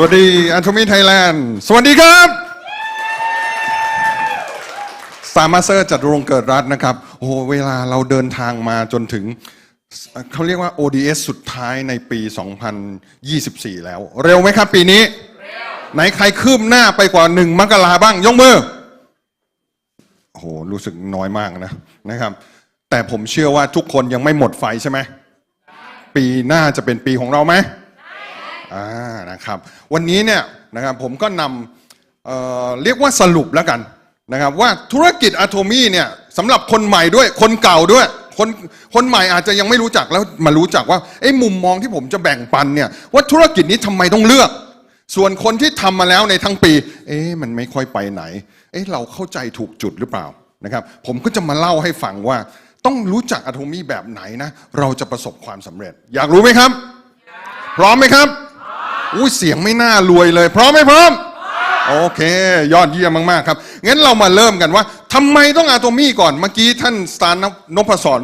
สวัสดีอันโทมีไทยแลนด์ สวัสดีครับ สามารถเซอร์จัดรงค์เกิดรัฐนะครับ โอ้โหเวลาเราเดินทางมาจนถึง เขาเรียกว่า ODS สุดท้ายในปี 2024 แล้ว เร็วไหมครับปีนี้ ไหนใครคืบหน้าไปกว่าหนึ่งมกราบ้าง ยกมือ โอ้โห รู้สึกน้อยมากนะนะครับ แต่ผมเชื่อว่าทุกคนยังไม่หมดไฟใช่ไหม ปีหน้าจะเป็นปีของเราไหม อ่านะครับ วันนี้เนี่ยนะครับผมก็นำเเรียกว่าสรุปแล้วกันนะครับว่าธุรกิจอะโทมี่เนี่ยสำหรับคนใหม่ด้วยคนเก่าด้วยคนคนใหม่อาจจะยังไม่รู้จักแล้วมารู้จักว่าไอ้มุมมองที่ผมจะแบ่งปันเนี่ยว่าธุรกิจนี้ทำไมต้องเลือก ส่วนคนที่ทำมาแล้วในทั้งปี เอ๊ะมันไม่ค่อยไปไหน เอ๊ะเราเข้าใจถูกจุดหรือเปล่านะครับ ผมก็จะมาเล่าให้ฟังว่า ต้องรู้จักอะโทมี่แบบไหนนะ เราจะประสบความสำเร็จ อยากรู้ไหมครับ พร้อมไหมครับ อุ้ยเสียงไม่น่ารวยเลย พร้อมไหมพร้อม โอเค ยอดเยี่ยมมาก ๆ ครับ งั้นเรามาเริ่มกันว่าทำไมต้องอะโตมี่ก่อน เมื่อกี้ท่านสตาร์นพศร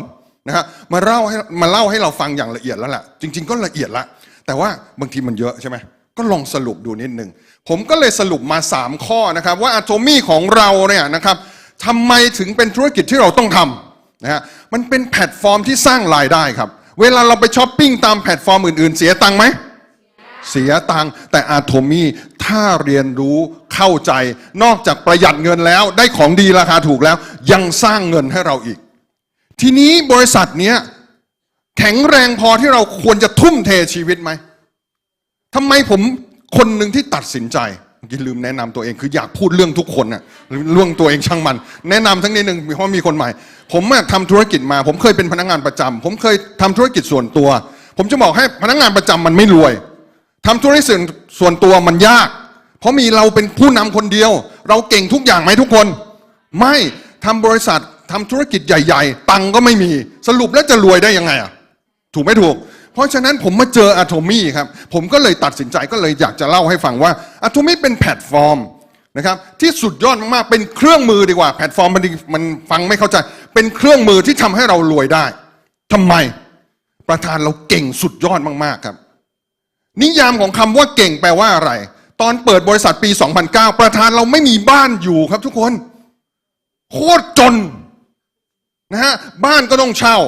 นะฮะมาเล่าให้มาเล่าให้เราฟังอย่างละเอียดแล้วแหละจริง ๆ ก็ละเอียดละ แต่ว่าบางทีมันเยอะใช่ไหมก็ลองสรุปดูนิดนึงผมก็เลยสรุปมา 3 ข้อนะครับว่าอะโตมี่ของเราเนี่ยนะครับทำไมถึงเป็นธุรกิจที่เราต้องทำนะฮะมันเป็นแพลตฟอร์มที่สร้างรายได้ครับ เวลาเราไปช้อปปิ้งตามแพลตฟอร์มอื่นๆ เสียตังค์ไหม เสียตังค์แต่อาโทมี่ถ้าเรียนรู้เข้าใจ นอกจากประหยัดเงินแล้ว ได้ของดีราคาถูกแล้ว ยังสร้างเงินให้เราอีก ทีนี้บริษัทเนี้ยแข็งแรงพอที่เราควรจะทุ่มเทชีวิตไหมทำไมผมคนหนึ่งที่ตัดสินใจกี้ลืมแนะนำตัวเองคืออยากพูดเรื่องทุกคนน่ะเรื่องตัวเองช่างมัน แนะนำทั้งนิดหนึ่งเพราะมีคนใหม่ ผมอะทำธุรกิจมา ผมเคยเป็นพนักงานประจำผมเคยทำธุรกิจส่วนตัว ผมจะบอกให้พนักงานประจำมันไม่รวย ทำธุรกิจส่วนตัวมันยาก เพราะมีเราเป็นผู้นำคนเดียว เราเก่งทุกอย่างไหมทุกคน ไม่ทำบริษัททำธุรกิจใหญ่ ๆ ตังก็ไม่มีสรุปแล้วจะรวยได้ยังไงอะถูกไม่ถูก เพราะฉะนั้นผมมาเจออะโทมี่ครับ ผมก็เลยตัดสินใจก็เลยอยากจะเล่าให้ฟังว่าอะโทมี่เป็นแพลตฟอร์มนะครับที่สุดยอดมากๆ เป็นเครื่องมือดีกว่าแพลตฟอร์มมันมันฟังไม่เข้าใจ เป็นเครื่องมือที่ทำให้เรารวยได้ทำไมประธานเราเก่งสุดยอดมากๆครับ นิยามของคำว่าเก่งแปลว่าอะไร ตอนเปิดบริษัทปี 2009 ประธานเราไม่มีบ้านอยู่ครับทุกคน โคตรจนนะฮะบ้านก็ต้องเช่า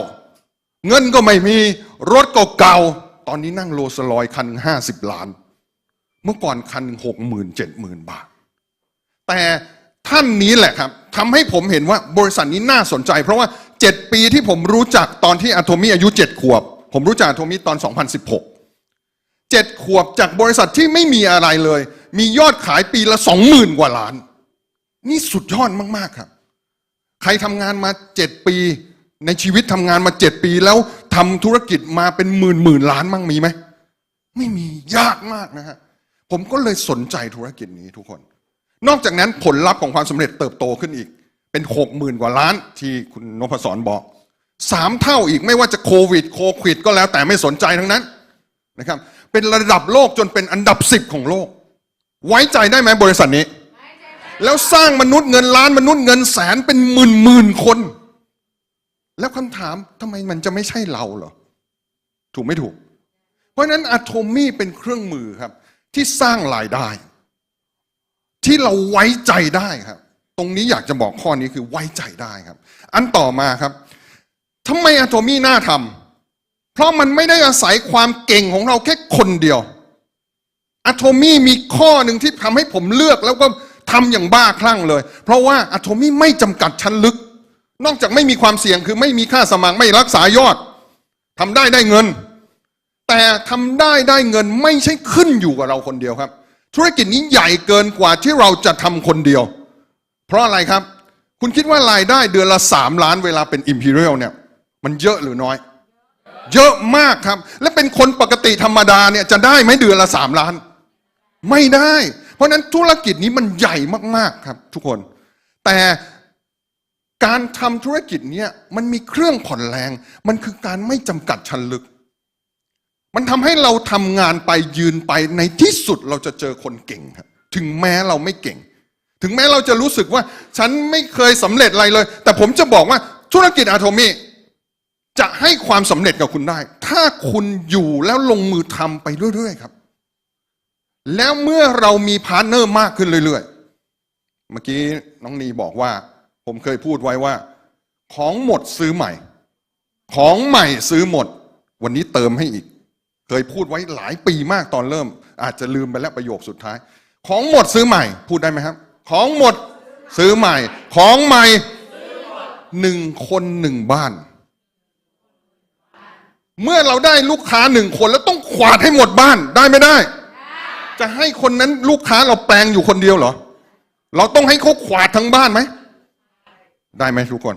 เงินก็ไม่มีรถก็เก่า ตอนนี้นั่งโรลสลอยคันห้าสิบล้าน เมื่อก่อนคันหกหมื่นเจ็ดหมื่นบาท แต่ท่านนี้แหละครับทำให้ผมเห็นว่าบริษัทนี้น่าสนใจ เพราะว่าเจ็ดปีที่ผมรู้จักตอนที่อะโทมี่อายุเจ็ดขวบ ผมรู้จักอะโทมี่ตอน 2016 เจ็ดขวบจากบริษัทที่ไม่มีอะไรเลย มียอดขายปีละสองหมื่นกว่าล้าน นี่สุดยอดมาก ๆ ครับ ใครทำงานมาเจ็ดปี ในชีวิตทำงานมาเจ็ดปีแล้วทำธุรกิจมาเป็นหมื่นหมื่นล้านมั่งมีไหม ไม่มียากมากนะฮะ ผมก็เลยสนใจธุรกิจนี้ทุกคน นอกจากนั้นผลลัพธ์ของความสำเร็จเติบโตขึ้นอีก เป็นหกหมื่นกว่าล้านที่คุณนพศรบอกสามเท่าอีกไม่ว่าจะโควิด โควิด ก็แล้วแต่ไม่สนใจทั้งนั้นนะครับ เป็นระดับโลกจนเป็นอันดับสิบของโลก ไว้ใจได้ไหมบริษัทนี้ แล้วสร้างมนุษย์เงินล้านมนุษย์เงินแสนเป็นหมื่นหมื่นคน แล้วคำถามทำไมมันจะไม่ใช่เราเหรอ ถูกไม่ถูก เพราะฉะนั้นอะโทมี่เป็นเครื่องมือครับ ที่สร้างรายได้ ที่เราไว้ใจได้ครับ ตรงนี้อยากจะบอกข้อนี้คือไว้ใจได้ครับ อันต่อมาครับทำไมอะโทมี่น่าทำเพราะมันไม่ได้อาศัยความเก่งของเราแค่ คนเดียวอะโทมี่มีข้อหนึ่งที่ทำให้ผมเลือกแล้วก็ทำอย่างบ้าคลั่งเลย เพราะว่าอะโทมี่ไม่จำกัดชั้นลึก นอกจากไม่มีความเสี่ยงคือไม่มีค่าสมัครไม่รักษายอดทำได้ได้เงิน แต่ทำได้ได้เงินไม่ใช่ขึ้นอยู่กับเราคนเดียวครับ ธุรกิจนี้ใหญ่เกินกว่าที่เราจะทำคนเดียว เพราะอะไรครับ คุณคิดว่ารายได้เดือนละสามล้านเวลาเป็น Imperial เนี่ยมันเยอะหรือน้อย เยอะมากครับ และเป็นคนปกติธรรมดาเนี่ยจะได้ไหมเดือนละสามล้าน ไม่ได้ เพราะนั้นธุรกิจนี้มันใหญ่มากๆครับ ทุกคน แต่การทำธุรกิจเนี้ยมันมีเครื่องผ่อนแรง มันคือการไม่จำกัดชั้นลึก มันทำให้เราทำงานไปยืนไปในที่สุดเราจะเจอคนเก่งครับถึงแม้เราไม่เก่ง ถึงแม้เราจะรู้สึกว่า ฉันไม่เคยสำเร็จอะไรเลย แต่ผมจะบอกว่าธุรกิจอะโทมี่ จะให้ความสำเร็จกับคุณได้ ถ้าคุณอยู่แล้วลงมือทำไปเรื่อยๆครับ แล้วเมื่อเรามีพาร์ทเนอร์มากขึ้นเรื่อยๆ เมื่อกี้น้องนีบอกว่า ผมเคยพูดไว้ว่า ของหมดซื้อใหม่ ของใหม่ซื้อหมด วันนี้เติมให้อีก เคยพูดไว้หลายปีมากตอนเริ่ม อาจจะลืมไปแล้วประโยคสุดท้าย ของหมดซื้อใหม่ พูดได้ไหมครับ ของหมดซื้อใหม่ ของใหม่หนึ่งคนหนึ่งบ้าน เมื่อเราได้ลูกค้าหนึ่งคนแล้วต้องขวาดให้หมดบ้านได้ไม่ได้ จะให้คนนั้นลูกค้าเราแปลงอยู่คนเดียวเหรอ เราต้องให้เขาขวาดทั้งบ้านไหม ได้ไหมทุกคน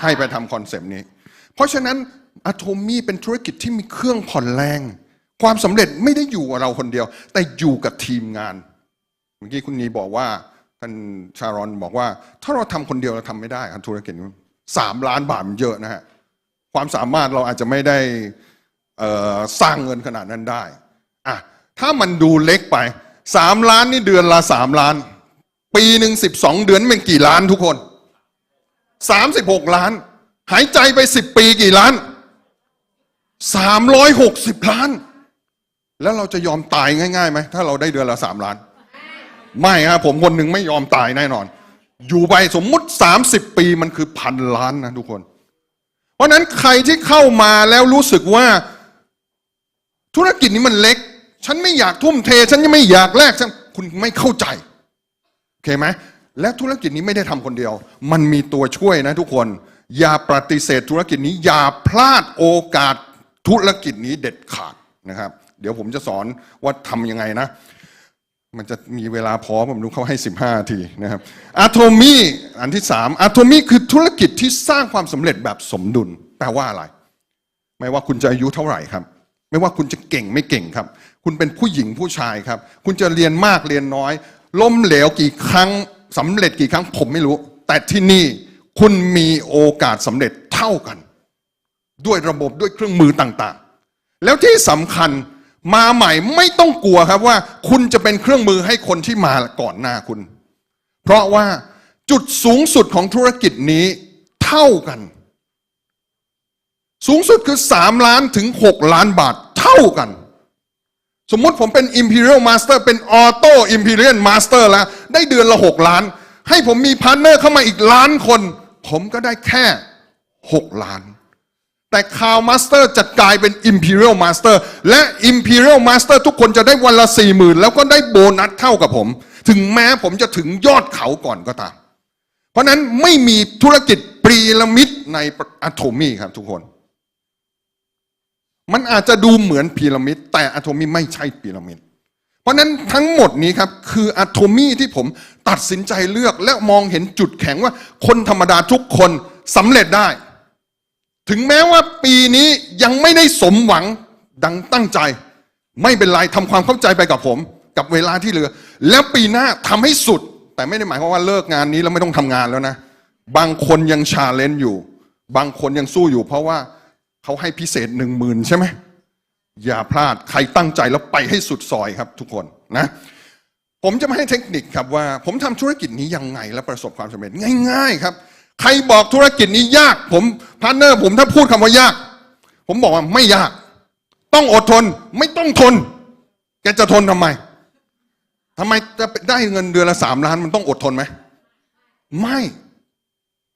ให้ไปทำคอนเซปต์นี้ เพราะฉะนั้นอะโทมี่เป็นธุรกิจที่มีเครื่องผ่อนแรง ความสำเร็จไม่ได้อยู่กับเราคนเดียว แต่อยู่กับทีมงาน เมื่อกี้คุณนีบอกว่าท่านชารอนบอกว่า ถ้าเราทำคนเดียวเราทำไม่ได้ครับธุรกิจนี้สามล้านบาทมันเยอะนะฮะ ความสามารถเราอาจจะไม่ได้สร้างเงินขนาดนั้นได้อะถ้ามันดูเล็กไปสามล้านนี่เดือนละสามล้าน ปีหนึ่งสิบสองเดือนเป็นกี่ล้านทุกคนสามสิบหกล้าน หายใจไปสิบปีกี่ล้านสามร้อยหกสิบล้าน แล้วเราจะยอมตายง่ายๆไหมถ้าเราได้เดือนละสามล้าน ไม่ครับผมคนหนึ่งไม่ยอมตายแน่นอน อยู่ไปสมมุติสามสิบปีมันคือพันล้านนะทุกคน เพราะนั้นใครที่เข้ามาแล้วรู้สึกว่า ธุรกิจนี้มันเล็ก ฉันไม่อยากทุ่มเท ฉันยังไม่อยากแลกฉันคุณไม่เข้าใจโอเคไหมและธุรกิจนี้ไม่ได้ทำคนเดียว มันมีตัวช่วยนะทุกคน อย่าปฏิเสธธุรกิจนี้ อย่าพลาดโอกาสธุรกิจนี้เด็ดขาดนะครับ เดี๋ยวผมจะสอนว่าทำยังไงนะ มันจะมีเวลาพอผมรู้เขาให้ 15นาทีนะครับอะโทมีอันที่ 3อะโทมีคือธุรกิจที่สร้างความสำเร็จแบบสมดุล แปลว่าอะไร ไม่ว่าคุณจะอายุเท่าไหร่ครับ ไม่ว่าคุณจะเก่งไม่เก่งครับ คุณเป็นผู้หญิงผู้ชายครับ คุณจะเรียนมากเรียนน้อย ล้มเหลวกี่ครั้งสำเร็จกี่ครั้งผมไม่รู้ แต่ที่นี่คุณมีโอกาสสำเร็จเท่ากัน ด้วยระบบด้วยเครื่องมือต่างๆ แล้วที่สำคัญ มาใหม่ไม่ต้องกลัวครับว่าคุณจะเป็นเครื่องมือให้คนที่มาก่อนหน้าคุณ เพราะว่าจุดสูงสุดของธุรกิจนี้เท่ากัน สูงสุดคือ 3 ล้านถึง 6 ล้านบาทเท่ากัน สมมุติผมเป็น Imperial Master เป็น Auto Imperial Master แล้ว ได้เดือนละ 6 ล้าน ให้ผมมีพาร์เนอร์เข้ามาอีกล้านคน ผมก็ได้แค่ 6 ล้าน แต่คาวมาสเตอร์จะกลายเป็น Imperial Master และ Imperial Master ทุกคนจะได้วันละ4 0,000แล้วก็ได้โบนัสเท่ากับผม ถึงแม้ผมจะถึงยอดเขาก่อนก็ตาม เพราะนั้นไม่มีธุรกิจปีระมิดในอะโทมีครับทุกคน มันอาจจะดูเหมือนพีระมิด แต่อะโทมีไม่ใช่พีระมิด เพราะฉะนั้นทั้งหมดนี้ครับคืออะโทมีที่ผมตัดสินใจเลือกและมองเห็นจุดแข็งว่าคนธรรมดาทุกคนสำเร็จได้ ถึงแม้ว่าปีนี้ยังไม่ได้สมหวังดังตั้งใจ ไม่เป็นไรทำความเข้าใจไปกับผม กับเวลาที่เหลือ แล้วปีหน้าทำให้สุด แต่ไม่ได้หมายความว่าเลิกงานนี้แล้วไม่ต้องทำงานแล้วนะ บางคนยังชาเลนจ์อยู่ บางคนยังสู้อยู่ เพราะว่าเขาให้พิเศษหนึ่งหมื่นใช่ไหมอย่าพลาดใครตั้งใจแล้วไปให้สุดซอยครับ ทุกคนนะผมจะมาให้เทคนิคครับว่า ผมทำธุรกิจนี้ยังไงและประสบความสำเร็จง่าย ๆ ครับ ใครบอกธุรกิจนี้ยาก ผมพาร์ทเนอร์ผมถ้าพูดคำว่ายาก ผมบอกว่าไม่ยาก ต้องอดทน ไม่ต้องทน แกจะทนทำไมทำไมจะได้เงินเดือนละสามล้านมันต้องอดทนไหมไม่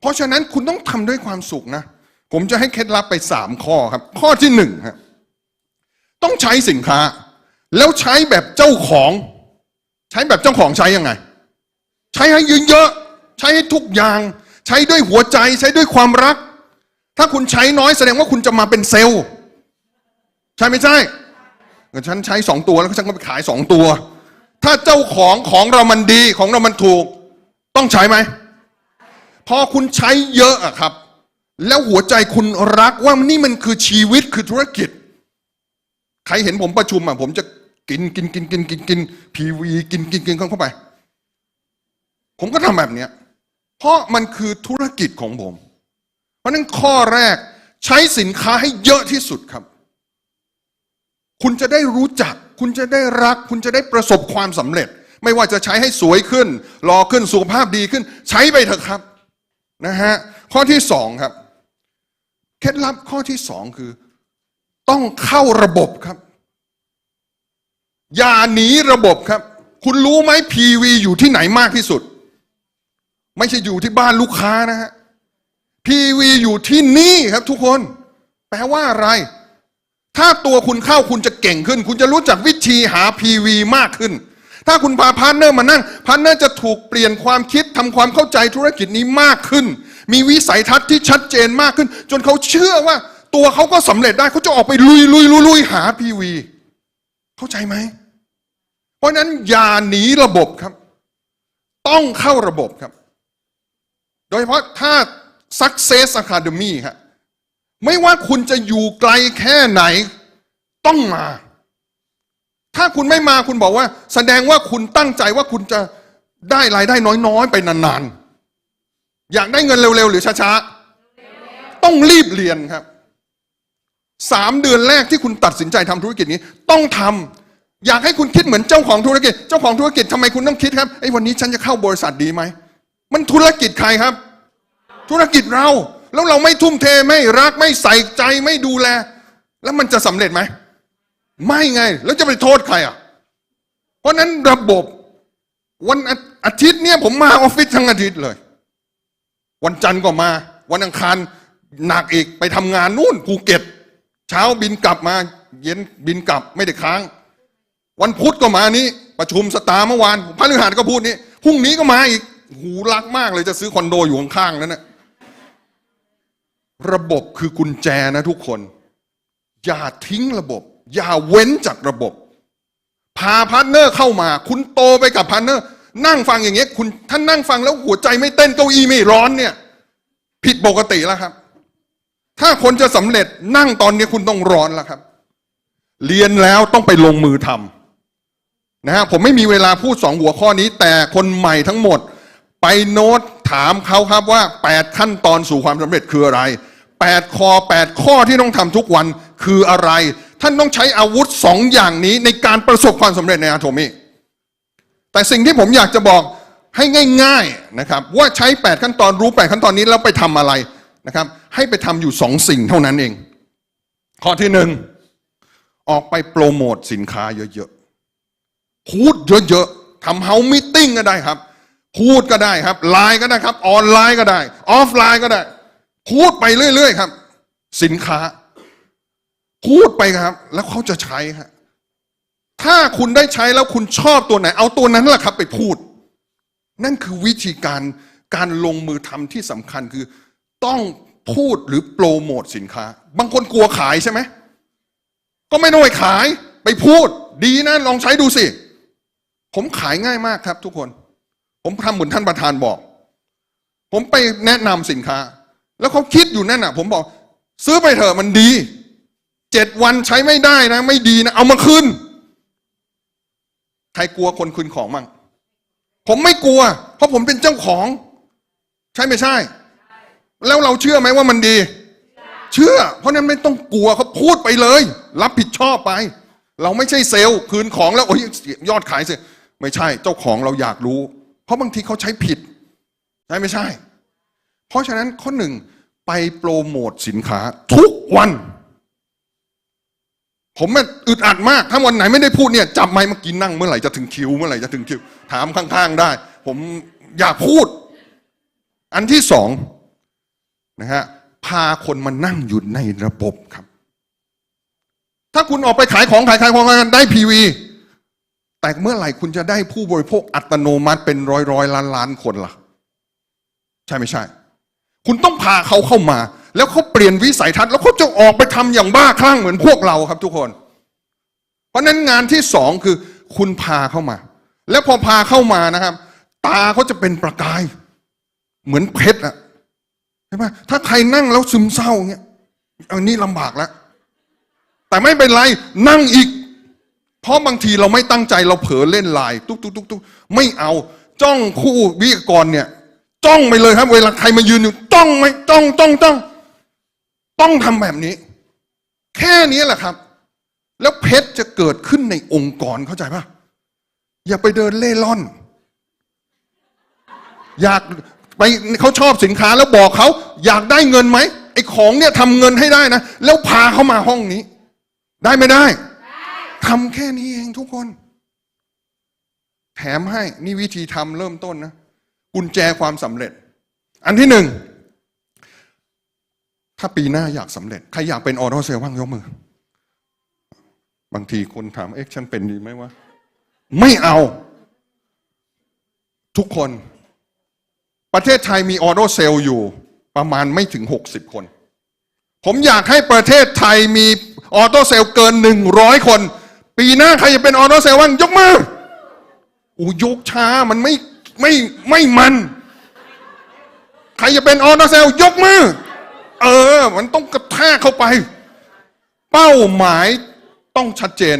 เพราะฉะนั้นคุณต้องทำด้วยความสุขนะ ผมจะให้เคล็ดลับไปสามข้อครับ ข้อที่หนึ่งครับต้องใช้สินค้า แล้วใช้แบบเจ้าของ ใช้แบบเจ้าของใช้ยังไง ใช้ให้เยอะๆใช้ให้ทุกอย่าง ใช้ด้วยหัวใจใช้ด้วยความรัก ถ้าคุณใช้น้อยแสดงว่าคุณจะมาเป็นเซลล์ ใช่ไม่ใช่ฉันใช้สองตัวแล้วฉันก็ไปขายสองตัว ถ้าเจ้าของของเรามันดีของเรามันถูก ต้องใช้ไหมพอคุณใช้เยอะอะครับ แล้วหัวใจคุณรักว่านี่มันคือชีวิตคือธุรกิจ ใครเห็นผมประชุมอะผมจะกินกินกินกินกินกินพีวีกินกินกินเข้าไป ผมก็ทำแบบเนี้ย เพราะมันคือธุรกิจของผม เพราะนั้นข้อแรกใช้สินค้าให้เยอะที่สุดครับ คุณจะได้รู้จัก คุณจะได้รัก คุณจะได้ประสบความสำเร็จ ไม่ว่าจะใช้ให้สวยขึ้นหล่อขึ้นสุขภาพดีขึ้น ใช้ไปเถอะครับนะฮะข้อที่สองครับเคล็ดลับข้อที่สองคือ ต้องเข้าระบบครับ อย่าหนีระบบครับ คุณรู้ไหม PV อยู่ที่ไหนมากที่สุด ไม่ใช่อยู่ที่บ้านลูกค้านะฮะ PV อยู่ที่นี่ครับทุกคน แปลว่าอะไร ถ้าตัวคุณเข้าคุณจะเก่งขึ้น คุณจะรู้จักวิธีหา PV มากขึ้น ถ้าคุณพาพาร์ทเนอร์มานั่งพาร์ทเนอร์จะถูกเปลี่ยนความคิดทำความเข้าใจธุรกิจนี้มากขึ้น มีวิสัยทัศน์ที่ชัดเจนมากขึ้น จนเขาเชื่อว่า ตัวเขาก็สำเร็จได้เขาจะออกไปลุยลุยลุยลุยหา PV เข้าใจไหมเพราะนั้นอย่าหนีระบบครับ ต้องเข้าระบบครับ โดยเฉพาะถ้า Success Academy ฮะไม่ว่าคุณจะอยู่ไกลแค่ไหน ต้องมา ถ้าคุณไม่มาคุณบอกว่า แสดงว่าคุณตั้งใจว่าคุณจะได้รายได้น้อยๆ ไปนานๆ อยากได้เงินเร็วๆ หรือช้าๆ ต้องรีบเรียนครับสามเดือนแรกที่คุณตัดสินใจทำธุรกิจนี้ ต้องทำอยากให้คุณคิดเหมือนเจ้าของธุรกิจ เจ้าของธุรกิจทำไมคุณต้องคิดครับไอ้วันนี้ฉันจะเข้าบริษัทดีไหม มันธุรกิจใครครับ ธุรกิจเรา แล้วเราไม่ทุ่มเทไม่รักไม่ใส่ใจไม่ดูแล แล้วมันจะสำเร็จไหม ไม่ไง แล้วจะไปโทษใครอะ เพราะนั้นระบบวันอาอาทิตย์เนี่ยผมมาออฟฟิศทั้งอาทิตย์เลย วันจันทร์ก็มา วันอังคารหนักอีกไปทำงานนู่นภูเก็ต เช้าบินกลับมา เย็นบินกลับไม่ได้ค้าง วันพุธก็มานี้ ประชุมสตาร์เมื่อวานพระฤหัสก็พูดนี้พรุ่งนี้ก็มาอีก หูรักมากเลยจะซื้อคอนโดอยู่ข้างๆนั่นนะระบบคือกุญแจนะทุกคน อย่าทิ้งระบบ อย่าเว้นจากระบบ พาพาร์ทเนอร์เข้ามา คุณโตไปกับพาร์ทเนอร์ นั่งฟังอย่างเงี้ยคุณท่านนั่งฟังแล้วหัวใจไม่เต้นเก้าอี้ไม่ร้อนเนี่ย ผิดปกติแล้วครับ ถ้าคนจะสำเร็จนั่งตอนนี้คุณต้องร้อนแล้วครับ เรียนแล้วต้องไปลงมือทำนะฮะผมไม่มีเวลาพูดสองหัวข้อนี้ แต่คนใหม่ทั้งหมด ไปโน้ตถามเขาครับว่า 8 ขั้นตอนสู่ความสำเร็จคืออะไร 8 คอ 8 ข้อที่ต้องทำทุกวันคืออะไร ท่านต้องใช้อาวุธสองอย่างนี้ในการประสบความสำเร็จในอาโทมิแต่สิ่งที่ผมอยากจะบอกให้ง่าย ๆนะครับ ว่าใช้ 8 ขั้นตอนรู้ 8 ขั้นตอนนี้แล้วไปทำอะไรนะครับ ให้ไปทำอยู่สองสิ่งเท่านั้นเอง ข้อที่หนึ่งออกไปโปรโมทสินค้าเยอะๆพูดเยอะๆทำเฮามิทติ้งก็ได้ครับ พูดก็ได้ครับไลน์ก็ได้ครับ ออนไลน์ก็ได้ ออฟไลน์ก็ได้ พูดไปเรื่อย ๆ ครับ สินค้า พูดไปครับ แล้วเขาจะใช้ครับถ้าคุณได้ใช้แล้วคุณชอบตัวไหน เอาตัวนั้นแหละครับ ไปพูด นั่นคือวิธีการการลงมือทำที่สำคัญคือ ต้องพูดหรือโปรโมทสินค้า บางคนกลัวขายใช่ไหมก็ไม่ต้องไปขายไปพูด ดีนะลองใช้ดูสิ ผมขายง่ายมากครับทุกคน ผมทำเหมือนท่านประธานบอก ผมไปแนะนำสินค้า แล้วเขาคิดอยู่นั่นน่ะ ผมบอก ซื้อไปเถอะมันดีเจ็ดวันใช้ไม่ได้นะ ไม่ดีนะ เอามาคืนใครกลัวคนคืนของมั่งผมไม่กลัว เพราะผมเป็นเจ้าของ ใช่ไม่ใช่ แล้วเราเชื่อไหมว่ามันดี เชื่อ เพราะนั้นไม่ต้องกลัวเขาพูดไปเลย รับผิดชอบไป เราไม่ใช่เซลล์คืนของแล้วโอ้ยยอดขายสิไม่ใช่ เจ้าของเราอยากรู้ ราะบางทีเขาใช้ผิดใช่ไม่ใช่ เพราะฉะนั้นข้อหนึ่งไปโปรโมทสินค้าทุกวัน ผมมันอึดอัดมากถ้าวันไหนไม่ได้พูดเนี่ยจับไม้มากินนั่งเมื่อไหร่จะถึงคิวเมื่อไหร่จะถึงคิว ถามข้างๆได้ ผมอยากพูด อันที่สองนะฮะพาคนมานั่งอยู่ในระบบครับ ถ้าคุณออกไปขายของขายขายของกันได้พีวี แต่เมื่อไหร่คุณจะได้ผู้บริโภคอัตโนมัติเป็นร้อยร้อยล้านล้านคนล่ะ ใช่ไม่ใช่ คุณต้องพาเขาเข้ามา แล้วเขาเปลี่ยนวิสัยทัศน์แล้วเขาจะออกไปทำอย่างบ้าคลั่งเหมือนพวกเราครับทุกคน เพราะนั้นงานที่สองคือ คุณพาเข้ามา แล้วพอพาเข้ามานะครับ ตาเขาจะเป็นประกาย เหมือนเพชรอะใช่ไหมถ้าใครนั่งแล้วซึมเศร้าเงี้ยอันนี้ลำบากแล้วแต่ไม่เป็นไรนั่งอีก เพราะบางทีเราไม่ตั้งใจเราเผลอเล่นไลน์ตุ๊กตุ๊กตุ๊กตุ๊กไม่เอาจ้องคู่วิทยากรเนี่ย จ้องไปเลยครับ เวลาใครมายืนอยู่จ้องไหมจ้องจ้องจ้องต้องทำแบบนี้ แค่นี้แหละครับ แล้วเพชรจะเกิดขึ้นในองค์กรเข้าใจปะอย่าไปเดินเล่ร่อน อยากไปเขาชอบสินค้าแล้วบอกเขาอยากได้เงินไหมไอ้ของเนี่ยทำเงินให้ได้นะ แล้วพาเขามาห้องนี้ ได้ไม่ได้ ทำแค่นี้เองทุกคน แถมให้นี่วิธีทำเริ่มต้นนะกุญแจความสำเร็จ อันที่หนึ่ง ถ้าปีหน้าอยากสำเร็จ ใครอยากเป็นออโตเซลล์บ้างยกมือ บางทีคนถามเอ๊ะฉันเป็นดีไหมวะ ไม่เอา ทุกคน ประเทศไทยมีออโตเซลอยู่ประมาณไม่ถึง 60 คน ผมอยากให้ประเทศไทยมีออโตเซลเกิน 100 คน ปีหน้าใครจะเป็นออโต้เซลล์บ้างยกมืออู้ยกช้ามันไม่ไม่ไม่มัน ใครจะเป็นออโต้เซลยกมือ เออ มันต้องกระแทกเข้าไป เป้าหมายต้องชัดเจน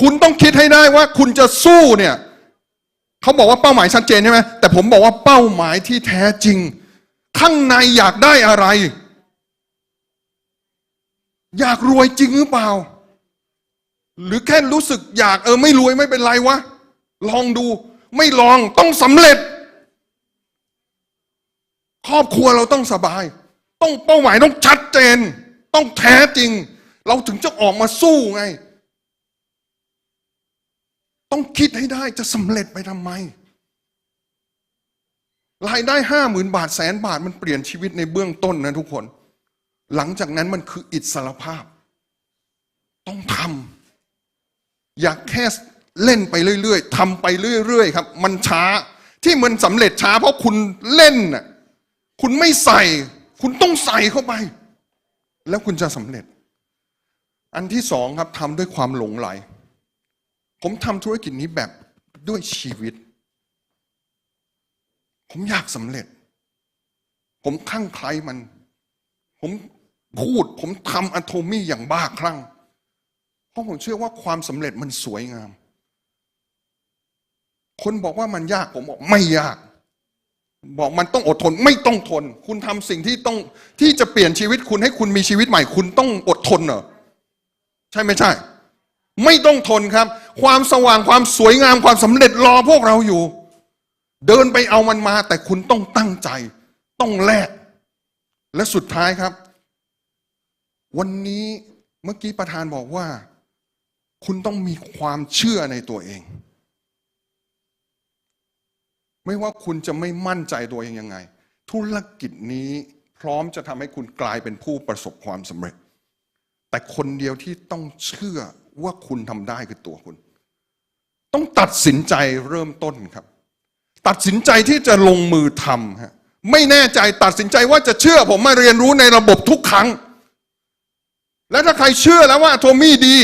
คุณต้องคิดให้ได้ว่าคุณจะสู้เนี่ยเขาบอกว่าเป้าหมายชัดเจนใช่ไหมแต่ผมบอกว่าเป้าหมายที่แท้จริง ข้างในอยากได้อะไร อยากรวยจริงหรือเปล่า หรือแค่รู้สึกอยากเออไม่รวยไม่เป็นไรวะ ลองดู ไม่ลองต้องสำเร็จ ครอบครัวเราต้องสบาย ต้องเป้าหมายต้องชัดเจน ต้องแท้จริง เราถึงจะออกมาสู้ไง ต้องคิดให้ได้จะสำเร็จไปทำไม รายได้ห้าหมื่นบาทแสนบาทมันเปลี่ยนชีวิตในเบื้องต้นนะทุกคน หลังจากนั้นมันคืออิสรภาพ ต้องทำ อย่าแค่เล่นไปเรื่อยๆทำไปเรื่อยๆครับ มันช้าที่มันสำเร็จช้า เพราะคุณเล่นน่ะคุณไม่ใส่ คุณต้องใส่เข้าไป แล้วคุณจะสำเร็จ อันที่สองครับทำด้วยความหลงไหล ผมทำธุรกิจนี้แบบด้วยชีวิต ผมอยากสำเร็จ ผมคลั่งไคล้มัน ผมพูด ผมทำอะโทมี่อย่างบ้าคลั่ง เพราะผมเชื่อว่าความสำเร็จมันสวยงาม คนบอกว่ามันยากผมบอกไม่ยาก บอกมันต้องอดทนไม่ต้องทน คุณทำสิ่งที่ต้องที่จะเปลี่ยนชีวิตคุณให้คุณมีชีวิตใหม่ คุณต้องอดทนเหรอใช่ไม่ใช่ ไม่ต้องทนครับ ความสว่างความสวยงามความสำเร็จรอพวกเราอยู่ เดินไปเอามันมา แต่คุณต้องตั้งใจ ต้องแลกและสุดท้ายครับ วันนี้เมื่อกี้ประธานบอกว่า คุณต้องมีความเชื่อในตัวเอง ไม่ว่าคุณจะไม่มั่นใจตัวเองยังไง ธุรกิจนี้พร้อมจะทำให้คุณกลายเป็นผู้ประสบความสำเร็จ แต่คนเดียวที่ต้องเชื่อว่าคุณทำได้คือตัวคุณ ต้องตัดสินใจเริ่มต้นครับ ตัดสินใจที่จะลงมือทำฮะไม่แน่ใจตัดสินใจว่าจะเชื่อผมมาเรียนรู้ในระบบทุกครั้ง และถ้าใครเชื่อแล้วว่าโทมี่ดี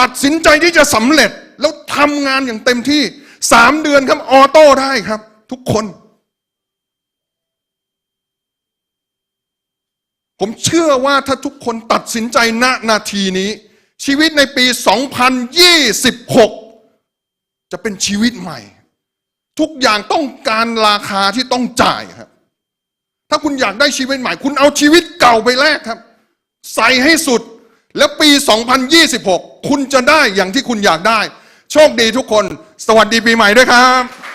ตัดสินใจที่จะสำเร็จแล้วทำงานอย่างเต็มที่สามเดือนครับออโต้ได้ครับ ทุกคน ผมเชื่อว่าถ้าทุกคนตัดสินใจณนาทีนี้ ชีวิตในปี 2026 จะเป็นชีวิตใหม่ ทุกอย่างต้องการราคาที่ต้องจ่ายครับ ถ้าคุณอยากได้ชีวิตใหม่ คุณเอาชีวิตเก่าไปแลกครับ ใส่ให้สุด แล้วปี 2026 คุณจะได้อย่างที่คุณอยากได้ โชคดีทุกคน สวัสดีปีใหม่ด้วยครับ